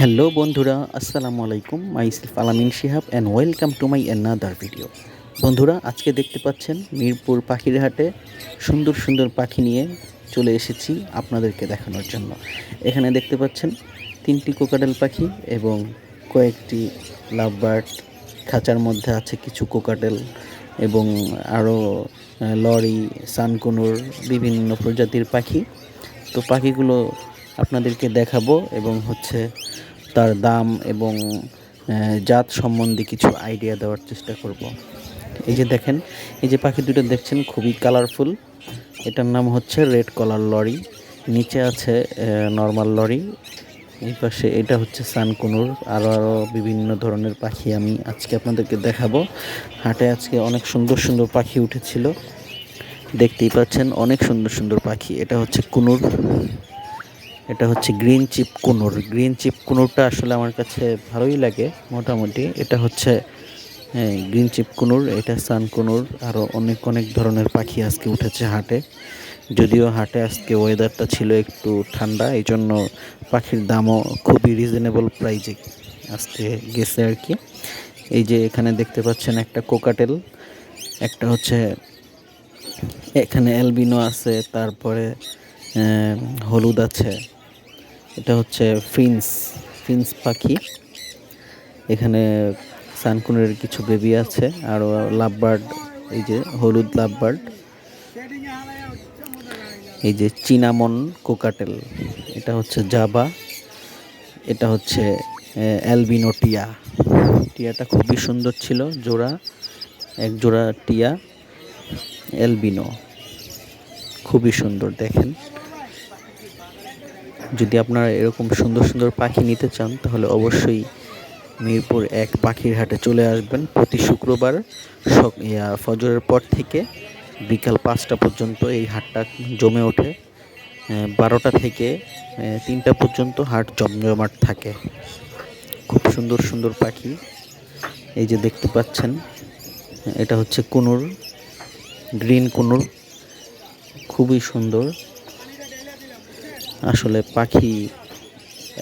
Hello বন্ধুরা, আসসালামু আলাইকুম। My self Alamin Shihab and welcome to my another video বন্ধুরা, আজকে দেখতে পাচ্ছেন মিরপুর পাখির হাটে সুন্দর সুন্দর পাখি নিয়ে চলে এসেছি আপনাদেরকে দেখানোর জন্য। এখানে দেখতে পাচ্ছেন তিনটি কোকাডেল পাখি এবং কয়েকটি লাভবার্ড খাঁচার মধ্যে আছে কিছু কোকাটেল এবং আরও লরি, সানকুনুর, বিভিন্ন প্রজাতির পাখি। তো পাখিগুলো আপনাদেরকে দেখাবো এবং হচ্ছে তার দাম এবং জাত সম্বন্ধে কিছু আইডিয়া দেওয়ার চেষ্টা করব। এই যে দেখেন, এই যে পাখি দুটো দেখছেন, খুবই কালারফুল এটার নাম হচ্ছে রেড কলার লরি নিচে আছে নর্মাল লরি এই পাশে এটা হচ্ছে সানকুনুর। আরও আরও বিভিন্ন ধরনের পাখি আমি আজকে আপনাদেরকে দেখাবো। হাটে আজকে অনেক সুন্দর সুন্দর পাখি উঠেছিল। দেখতেই পাচ্ছেন, অনেক সুন্দর সুন্দর পাখি। এটা হচ্ছে কুনুর। এটা হচ্ছে green cheek conure. Green cheek কুনুরটা আসলে আমার কাছে ভালোই লাগে, মোটামুটি। এটা হচ্ছে গ্রিন চিপ কুনুর, এটা সান কুনুর আরও অনেক অনেক ধরনের পাখি আজকে উঠেছে হাটে। যদিও হাটে আজকে ওয়েদারটা ছিল একটু ঠান্ডা এই জন্য পাখির দামও খুবই রিজনেবল প্রাইজে আজকে গেছে আর কি। এই যে এখানে দেখতে পাচ্ছেন একটা কোকাটেল, একটা হচ্ছে এখানে অ্যালবিনো আছে, তারপরে হলুদ আছে। এটা হচ্ছে ফিন্স ফিন্স পাখি। এখানে সানকুনের কিছু বেবি আছে, আর লাভবার্ড, এই যে হলুদ লাভবার্ড। এই যে চিনামন কোকাটেল, এটা হচ্ছে জাবা, এটা হচ্ছে অ্যালবিনো টিয়া। টিয়াটা খুবই সুন্দর ছিল, জোড়া, এক জোড়া টিয়া, অ্যালবিনো। খুবই সুন্দর, দেখেন। যদি আপনারা এরকম সুন্দর সুন্দর পাখি নিতে চান, তাহলে অবশ্যই মিরপুর এক পাখির হাটে চলে আসবেন। প্রতি শুক্রবার ফজরের পর থেকে বিকাল পাঁচটা পর্যন্ত এই হাটটা জমে ওঠে। বারোটা থেকে তিনটা পর্যন্ত হাট জমজমাট থাকে। খুব সুন্দর সুন্দর পাখি। এই যে দেখতে পাচ্ছেন, এটা হচ্ছে কুনুর, গ্রিন কুনুর। খুবই সুন্দর। আসলে পাখি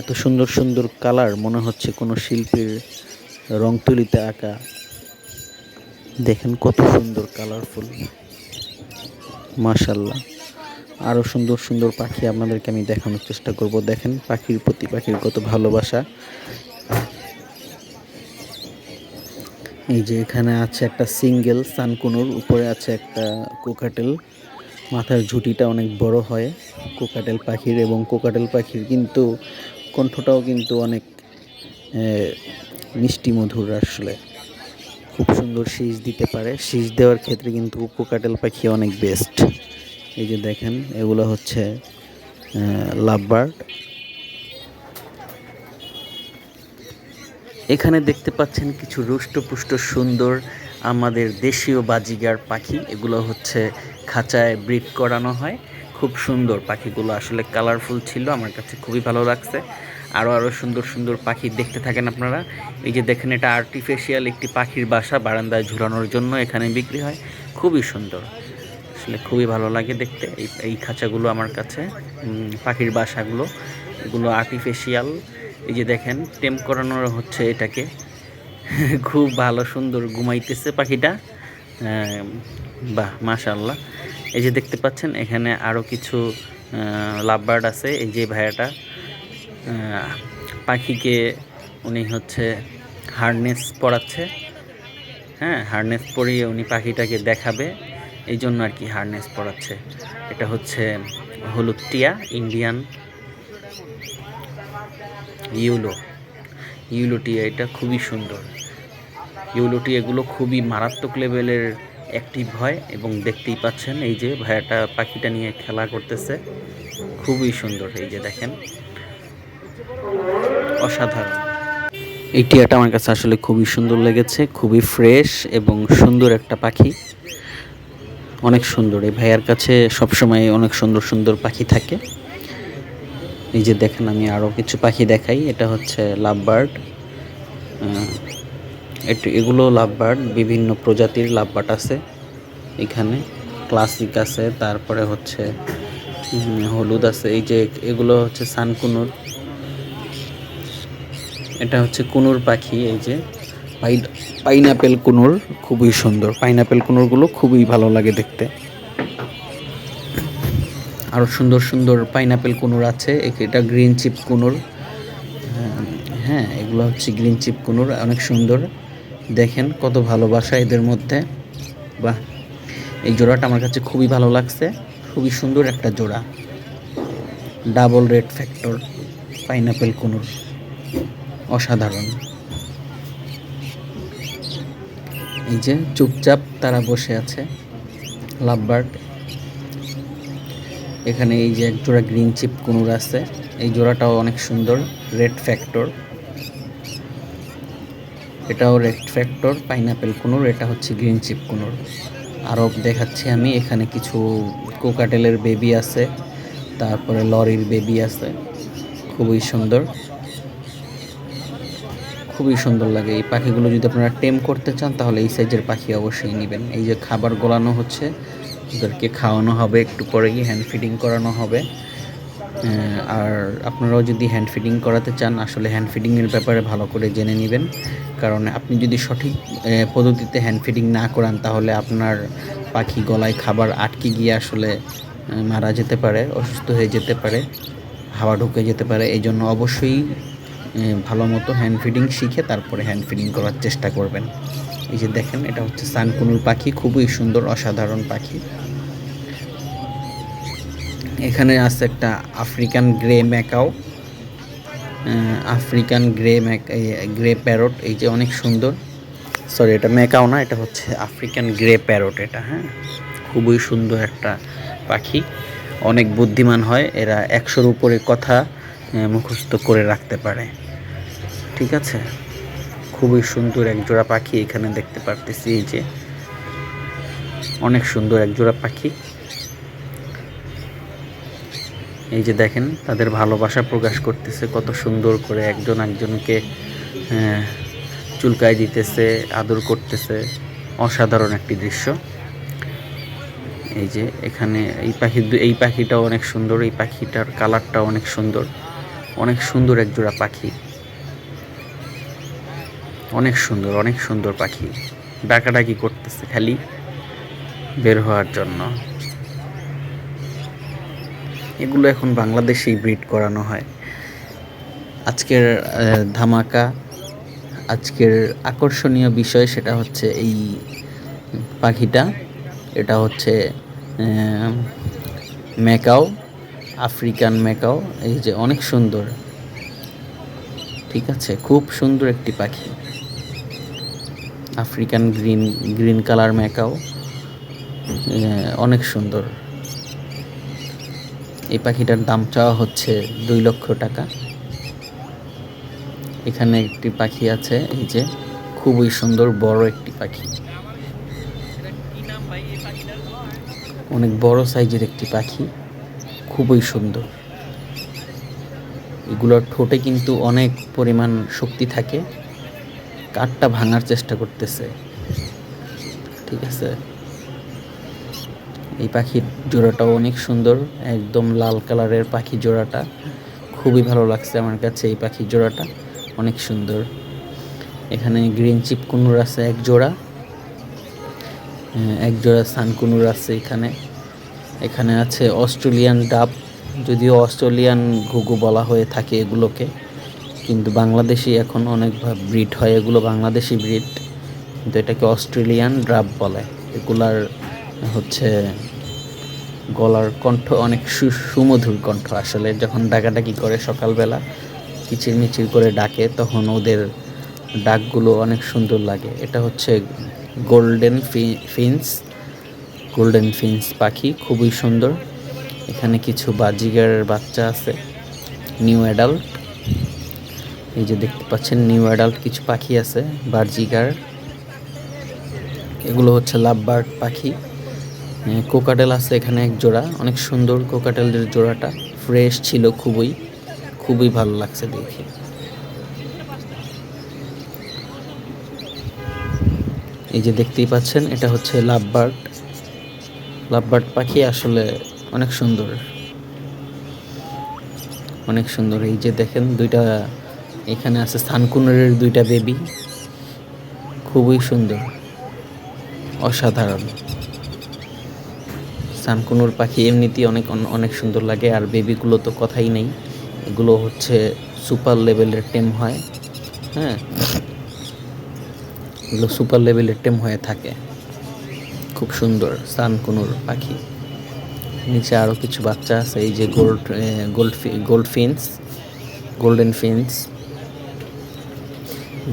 এত সুন্দর সুন্দর কালার মনে হচ্ছে কোনো শিল্পীর রং তুলিতে আঁকা। দেখেন কত সুন্দর কালারফুল। মাশাল্লাহ আরও সুন্দর সুন্দর পাখি আপনাদেরকে আমি দেখানোর চেষ্টা করব। দেখেন পাখির প্রতি পাখির কত ভালোবাসা। এই যে এখানে আছে একটা সিঙ্গেল সানকুনুর, উপরে আছে একটা কোকাটেল। মাথার ঝুঁটিটা অনেক বড় হয়। কোকাটেল পাখির এবং কোকাটেল পাখির কিন্তু কণ্ঠটাও কিন্তু অনেক মিষ্টি মধুর আসলে। খুব সুন্দর শীষ দিতে পারে। শীষ দেওয়ার ক্ষেত্রে কিন্তু কোকাটেল পাখি অনেক বেস্ট এই যে দেখেন, এগুলো হচ্ছে লাভবার্ড। এখানে দেখতে পাচ্ছেন কিছু রুষ্টপুষ্ট সুন্দর আমাদের দেশীয় বাজিগার পাখি, এগুলো হচ্ছে খাঁচায় ব্রিড করানো হয়। খুব সুন্দর পাখিগুলো, আসলে কালারফুল ছিল, আমার কাছে খুবই ভালো লাগছে। আরও আরও সুন্দর সুন্দর পাখি দেখতে থাকেন আপনারা। এই যে দেখেন, এটা আর্টিফিশিয়াল একটি পাখির বাসা বারান্দায় ঝুলানোর জন্য এখানে বিক্রি হয়। খুবই সুন্দর। আসলে খুবই ভালো লাগে দেখতে এই এই খাঁচাগুলো আমার কাছে পাখির বাসাগুলো। এগুলো আর্টিফিশিয়াল এই যে দেখেন, টেম্প করানো হচ্ছে এটাকে। খুব ভালো, সুন্দর ঘুমাইতেছে পাখিটা। বাহ মাশাল্লাহ এই যে দেখতে পাচ্ছেন, এখানে আরও কিছু লাভবার্ড আছে। এই যে ভাইয়াটা পাখিকে উনি হচ্ছে হার্নেস পরাচ্ছে। হ্যাঁ হার্নেস পরিয়ে উনি পাখিটাকে দেখাবে। এই জন্য আর কি হার্নেস পরাচ্ছে। এটা হচ্ছে হলুদ টিয়া, ইন্ডিয়ান ইউলো। ইউলো টিয়া, এটা খুবই সুন্দর। ইউলো এগুলো খুবই মারাত্মক লেভেলের অ্যাক্টিভ হয় এবং দেখতেই পাচ্ছেন এই যে ভাইয়াটা পাখিটা নিয়ে খেলা করতেছে। খুবই সুন্দর এই যে দেখেন। অসাধারণ। এই টিয়াটা আমার কাছে আসলে খুবই সুন্দর লেগেছে, খুবই ফ্রেশ এবং সুন্দর একটা পাখি। অনেক সুন্দর। এই ভাইয়ার কাছে সবসময় অনেক সুন্দর সুন্দর পাখি থাকে। এই যে দেখেন আমি আরও কিছু পাখি দেখাই। এটা হচ্ছে লাভবার্ড। এটি, এগুলো লাভবার্ড, বিভিন্ন প্রজাতির লাভবার্ড আছে এখানে। ক্লাসিক আছে, তারপরে হচ্ছে হলুদ আছে, এই যে এগুলো হচ্ছে সানকুনুর। এটা হচ্ছে কুনুর পাখি, এই যে। পাইনাপেল কুনুর, খুবই সুন্দর। পাইনাপেল কুনুরগুলো খুবই ভালো লাগে দেখতে। আরও সুন্দর সুন্দর পাইনাপেল কুনুর আছে এটা গ্রিন চিপ কুনুর। হ্যাঁ এগুলো হচ্ছে গ্রিন চিপ কুনুর, অনেক সুন্দর। দেখেন কত ভালোবাসা এদের মধ্যে। বাহ, এই জোড়াটা আমার কাছে খুবই ভালো লাগছে। খুবই সুন্দর একটা জোড়া। Double red factor pineapple conure. অসাধারণ। এই যে চুপচাপ তারা বসে আছে, লাভবার্ড। এখানে এই যে এক জোড়া গ্রিন চিপ কুনুর আছে। এই জোড়াটাও অনেক সুন্দর রেড ফ্যাক্টর এটাও রেড ফ্যাক্টর পাইনাপেল কুনুর, এটা হচ্ছে গ্রিন চিপ কুনুর। আরও দেখাচ্ছি আমি, এখানে কিছু কোকাটেলের বেবি আছে, তারপরে লরির বেবি আছে, খুবই সুন্দর। খুবই সুন্দর লাগে। এই পাখিগুলো যদি আপনারা টেম করতে চান, তাহলে এই সাইজের পাখি অবশ্যই নেবেন। এই যে খাবার গলানো হচ্ছে, ওদেরকে খাওয়ানো হবে, একটু পরে গিয়ে হ্যান্ড ফিডিং করানো হবে। আর আপনারাও যদি হ্যান্ড ফিডিং করাতে চান, আসলে হ্যান্ড ফিডিংয়ের ব্যাপারে ভালো করে জেনে নেবেন। কারণ আপনি যদি সঠিক পদ্ধতিতে হ্যান্ড ফিডিং না করান, তাহলে আপনার পাখি গলায় খাবার আটকে গিয়ে আসলে মারা যেতে পারে, অসুস্থ হয়ে যেতে পারে, হাওয়া ঢুকে যেতে পারে। এই জন্য অবশ্যই ভালো মতো হ্যান্ড ফিডিং শিখে তারপরে হ্যান্ড ফিডিং করার চেষ্টা করবেন। এই যে দেখেন, এটা হচ্ছে সানকুনুর পাখি, খুবই সুন্দর, অসাধারণ পাখি। এখানে আছে একটা African grey macaw African grey mac grey parrot এই যে অনেক সুন্দর। সরি এটা ম্যাকাও না, এটা হচ্ছে আফ্রিকান গ্রে প্যারট এটা হ্যাঁ? খুবই সুন্দর একটা পাখি। অনেক বুদ্ধিমান হয়, এরা একশোর উপরে কথা মুখস্থ করে রাখতে পারে। ঠিক আছে? খুবই সুন্দর এক জোড়া পাখি এখানে দেখতে পারতেছি, এই যে। অনেক সুন্দর এক জোড়া পাখি। এই যে দেখেন, তাদের ভালোবাসা প্রকাশ করতেছে, কত সুন্দর করে একজন একজনকে চুলকায় দিতেছে, আদর করতেছে। অসাধারণ একটি দৃশ্য। এই যে এখানে এই পাখি এই পাখিটাও অনেক সুন্দর, এই পাখিটার কালারটাও অনেক সুন্দর। অনেক সুন্দর এক জোড়া পাখি। অনেক সুন্দর অনেক সুন্দর পাখি। ডাকাডাকি করতেছে খালি বের হওয়ার জন্য। এগুলো এখন বাংলাদেশেই ব্রিড করানো হয়। আজকের ধামাকা, আজকের আকর্ষণীয় বিষয় সেটা হচ্ছে এই পাখিটা। এটা হচ্ছে ম্যাকাও, আফ্রিকান ম্যাকাও, এই যে অনেক সুন্দর। ঠিক আছে, খুব সুন্দর একটি পাখি। African green green colour macaw অনেক সুন্দর। এই পাখিটার দাম চাওয়া হচ্ছে দুই লক্ষ টাকা। এখানে একটি পাখি আছে, এই যে খুবই সুন্দর বড় একটি পাখি। অনেক বড় সাইজের একটি পাখি, খুবই সুন্দর। এগুলোর ঠোঁটে কিন্তু অনেক পরিমাণ শক্তি থাকে। কাঠটা ভাঙার চেষ্টা করতেছে। ঠিক আছে? এই পাখির জোড়াটাও অনেক সুন্দর, একদম লাল কালারের পাখি জোড়াটা। খুবই ভালো লাগছে আমার কাছে এই পাখির জোড়াটা, অনেক সুন্দর। এখানে গ্রিন চিপ কুনুর আছে এক জোড়া এক জোড়া সানকুনুর আছে এখানে। এখানে আছে অস্ট্রেলিয়ান ডাব, যদিও অস্ট্রেলিয়ান ঘুঘু বলা হয়ে থাকে এগুলোকে, কিন্তু বাংলাদেশি এখন অনেক ব্রিড হয়, এগুলো বাংলাদেশি ব্রিড। কিন্তু এটাকে অস্ট্রেলিয়ান ড্রাব বলে। এগুলার হচ্ছে গলার কণ্ঠ অনেক সুমধুর কণ্ঠ। আসলে যখন ডাকাডাকি করে সকালবেলা কিচির মিচির করে ডাকে, তখন ওদের ডাকগুলো অনেক সুন্দর লাগে। এটা হচ্ছে গোল্ডেন ফিন্স গোল্ডেন ফিন্স পাখি, খুবই সুন্দর। এখানে কিছু বাজিগারের বাচ্চা আছে নিউ অ্যাডাল্ট এই যে দেখতে পাচ্ছেন নিউ অ্যাডাল্ট কিছু পাখি আছে বার্জিগার এগুলো হচ্ছে লাভ বার্ড পাখি। কোকাটেল আছে এখানে এক জোড়া। অনেক সুন্দর কোকাটেলের জোড়াটা। ফ্রেশ ছিল খুবই। খুবই ভালো লাগছে দেখে। এই যে দেখতেই পাচ্ছেন, এটা হচ্ছে লাভ বার্ড লাভ বার্ড পাখি আসলে অনেক সুন্দর। অনেক সুন্দর। এই যে দেখেন, দুইটা এখানে আছে সানকুনের দুইটা বেবি খুবই সুন্দর। অসাধারণ। সানকুনুর পাখি এমনিতেই অনেক অনেক সুন্দর লাগে, আর বেবিগুলো তো কথাই নেই। এগুলো হচ্ছে সুপার লেভেলের টেম হয় হ্যাঁ? এগুলো সুপার লেভেলের টেম হয়ে থাকে। খুব সুন্দর সানকুনুর পাখি। নিচে আরও কিছু বাচ্চা আছে, এই যে gold gold gold finches golden finches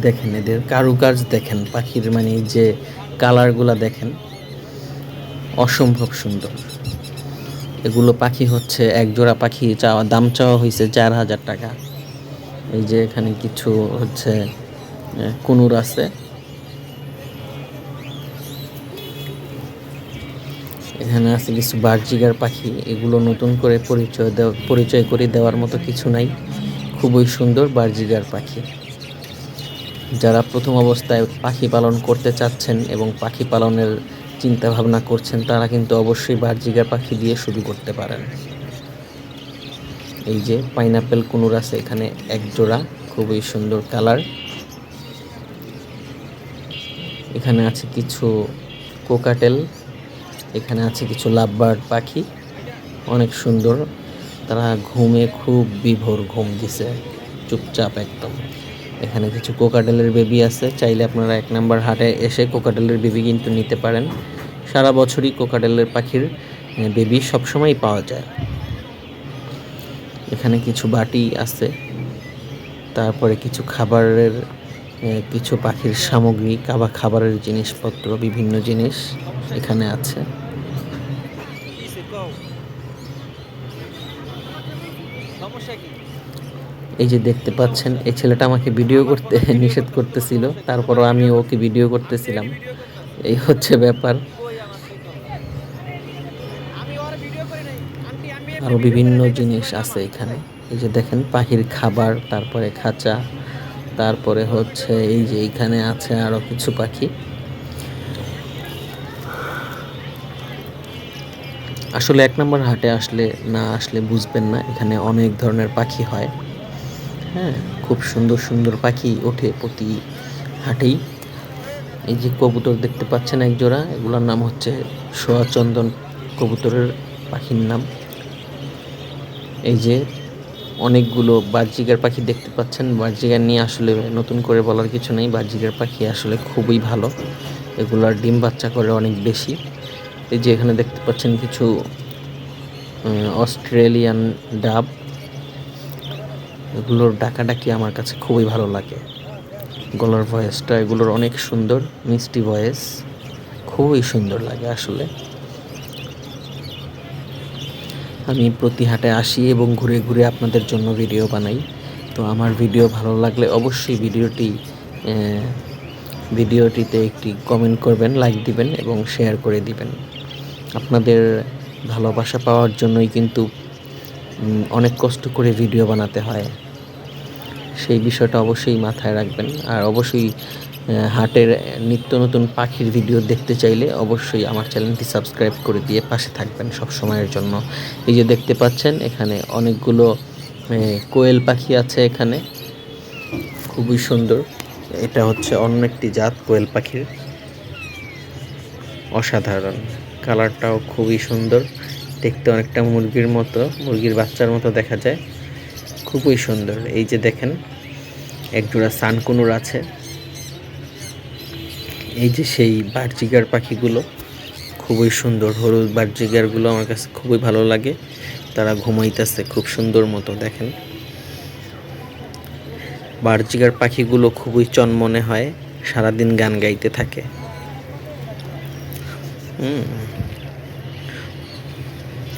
দেখেন এদের কারুকাজ দেখেন, পাখির মানে যে কালারগুলা দেখেন। অসম্ভব সুন্দর। এগুলো পাখি হচ্ছে, এক জোড়া পাখি চাওয়া, দাম চাওয়া হয়েছে চার হাজার টাকা। এই যে এখানে কিছু হচ্ছে কুনুর আছে। এখানে আছে কিছু বার্জিগার পাখি, এগুলো নতুন করে পরিচয় দেওয়া, পরিচয় করে দেওয়ার মতো কিছু নাই। খুবই সুন্দর বার্জিগার পাখি। যারা প্রথম অবস্থায় পাখি পালন করতে চাচ্ছেন এবং পাখি পালনের চিন্তা ভাবনা করছেন, তারা কিন্তু অবশ্যই বার্জিগার পাখি দিয়ে শুরু করতে পারেন। এই যে পাইনাপেল কুনুর আছে, এখানে এক জোড়া, খুবই সুন্দর কালার। এখানে আছে কিছু কোকাটেল, এখানে আছে কিছু লাভবার্ড পাখি, অনেক সুন্দর। তারা ঘুমে খুব বিভোর ঘুম দিছে, চুপচাপ একদম। এখানে কিছু কোকাডেলের বেবি আছে। চাইলে আপনারা এক নাম্বার হাটে এসে কোকাডেলের বেবি কিন্তু নিতে পারেন। সারা বছরই কোকাডেলের পাখির বেবি সবসময় পাওয়া যায়। এখানে কিছু বাটি আছে। তারপরে কিছু খাবারের কিছু পাখির সামগ্রী, কাবা খাবারের জিনিসপত্র, বিভিন্ন জিনিস এখানে আছে। এই যে দেখতে পাচ্ছেন, এই ছেলেটা আমাকে ভিডিও করতে, নিষেধ করতেছিল। তারপরও আমি ওকে ভিডিও করতেছিলাম। এই হচ্ছে ব্যাপার। আরও বিভিন্ন জিনিস আছে এখানে। এই যে দেখেন, পাখির খাবার, তারপরে খাঁচা, তারপরে হচ্ছে এই যে এখানে আছে আরও কিছু পাখি। আসলে এক নম্বর হাটে আসলে না আসলে বুঝবেন না, এখানে অনেক ধরনের পাখি হয়। হ্যাঁ খুব সুন্দর সুন্দর পাখি ওঠে প্রতি হাটেই। এই যে কবুতর দেখতে পাচ্ছেন এক জোড়া এগুলোর নাম হচ্ছে সোয়াচন্দন কবুতরের পাখির নাম। এই যে অনেকগুলো বার্জিকার পাখি দেখতে পাচ্ছেন বার্জিকার নিয়ে আসলে নতুন করে বলার কিছু নেই বার্জিকার পাখি আসলে খুবই ভালো। এগুলোর ডিম বাচ্চা করে অনেক বেশি। এই যে এখানে দেখতে পাচ্ছেন কিছু অস্ট্রেলিয়ান ডাব। এগুলোর ডাকাডাকি আমার কাছে খুবই ভালো লাগে। গলার ভয়েসটা এগুলোর অনেক সুন্দর, মিষ্টি ভয়েস, খুবই সুন্দর লাগে আসলে। আমি প্রতি হাটে আসি এবং ঘুরে ঘুরে আপনাদের জন্য ভিডিও বানাই। তো আমার ভিডিও ভালো লাগলে অবশ্যই ভিডিওটি ভিডিওটিতে একটি কমেন্ট করবেন লাইক দিবেন এবং শেয়ার করে দিবেন। আপনাদের ভালোবাসা পাওয়ার জন্যই কিন্তু অনেক কষ্ট করে ভিডিও বানাতে হয়। সেই বিষয়টা অবশ্যই মাথায় রাখবেন। আর অবশ্যই হাটের নিত্য নতুন পাখির ভিডিও দেখতে চাইলে অবশ্যই আমার চ্যানেলটি সাবস্ক্রাইব করে দিয়ে পাশে থাকবেন সব সময়ের জন্য। এই যে দেখতে পাচ্ছেন, এখানে অনেকগুলো কোয়েল পাখি আছে এখানে। খুবই সুন্দর। এটা হচ্ছে অন্য একটি জাত কোয়েল পাখির। অসাধারণ। কালারটাও খুবই সুন্দর। দেখতে অনেকটা মুরগির মতো, মুরগির বাচ্চার মতো দেখা যায়। খুবই সুন্দর। এই যে দেখেন একজোড়া সানকুনুর আছে। এই যে সেই বার্জিগার পাখিগুলো, খুবই সুন্দর হলুদ বার্জিগারগুলো আমার কাছে খুবই ভালো লাগে। তারা ঘুমাইতেছে খুব সুন্দর মতো, দেখেন। বার্জিগার পাখিগুলো খুবই চনমনে হয়, সারাদিন গান গাইতে থাকে।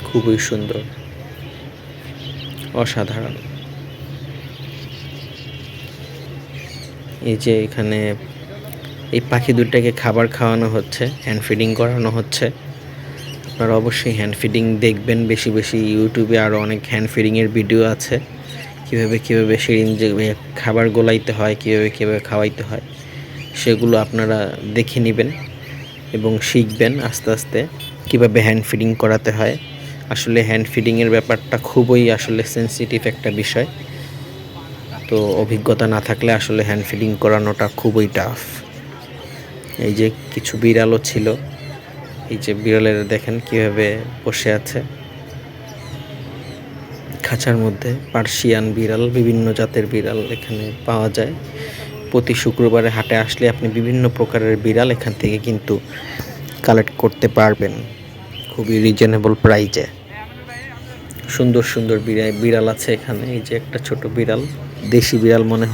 খুবই সুন্দর, অসাধারণ। এই যে এখানে এই পাখি দুটাকে খাবার খাওয়ানো হচ্ছে হ্যান্ড ফিডিং করানো হচ্ছে। আপনারা অবশ্যই হ্যান্ড ফিডিং দেখবেন বেশি বেশি। ইউটিউবে আরও অনেক হ্যান্ড ফিডিংয়ের ভিডিও আছে। কীভাবে কীভাবে সিরিঞ্জে খাবার গোলাইতে হয়, কীভাবে কীভাবে খাওয়াইতে হয়, সেগুলো আপনারা দেখে নেবেন এবং শিখবেন আস্তে আস্তে কীভাবে হ্যান্ড ফিডিং করাতে হয়। আসলে হ্যান্ড ফিডিংয়ের ব্যাপারটা খুবই আসলে সেন্সিটিভ একটা বিষয়। তো অভিজ্ঞতা না থাকলে আসলে হ্যান্ড ফিডিং করানোটা খুবই টাফ এই যে কিছু বিড়ালও ছিল, এই যে বিড়ালের দেখেন কীভাবে বসে আছে। খাঁচার মধ্যে পার্সিয়ান বিড়াল, বিভিন্ন জাতের বিড়াল এখানে পাওয়া যায়। প্রতি শুক্রবারে হাটে আসলে আপনি বিভিন্ন প্রকারের বিড়াল এখান থেকে কিন্তু কালেক্ট করতে পারবেন। খুবই রিজনেবল প্রাইজে সুন্দর সুন্দর বিড়াল আছে এখানে, এই যে একটা ছোট বিড়াল। দেশি বিড়াল মনে